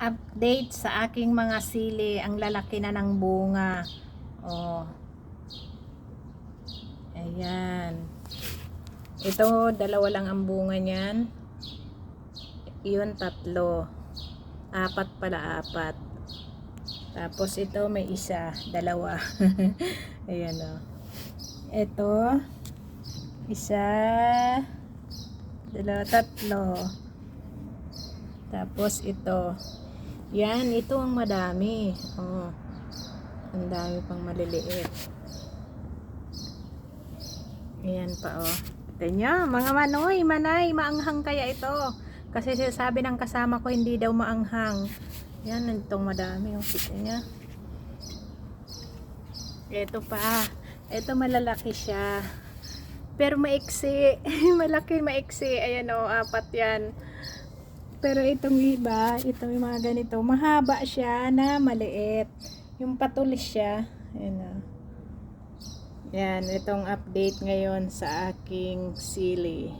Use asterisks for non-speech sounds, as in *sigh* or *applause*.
update sa aking mga sili. Ang lalaki na ng bunga. Oh. Ayan. Ito, dalawa lang ang bunga niyan. Yun, tatlo. Apat pala, apat. Tapos ito, may isa. Dalawa. *laughs* Ayan o. Ito, isa, dalawa, tatlo. Tapos ito. Yan, ito ang madami. Oh. Ang dami pang maliliit. Ayan pa oh. Ito nyo, mga manoy, manay, maanghang kaya ito. Kasi sinasabi ng kasama ko hindi daw maanghang. Yan, itong madami. Oh, kita niya. Ito pa. Ito malalaki siya. Pero maiksi. *laughs* Malaki maiksi. Ayan o, apat yan. Pero itong iba, ito yung mga ganito, mahaba siya na maliit. Yung patulis siya. Ayan o. Yan, itong update ngayon sa aking sili.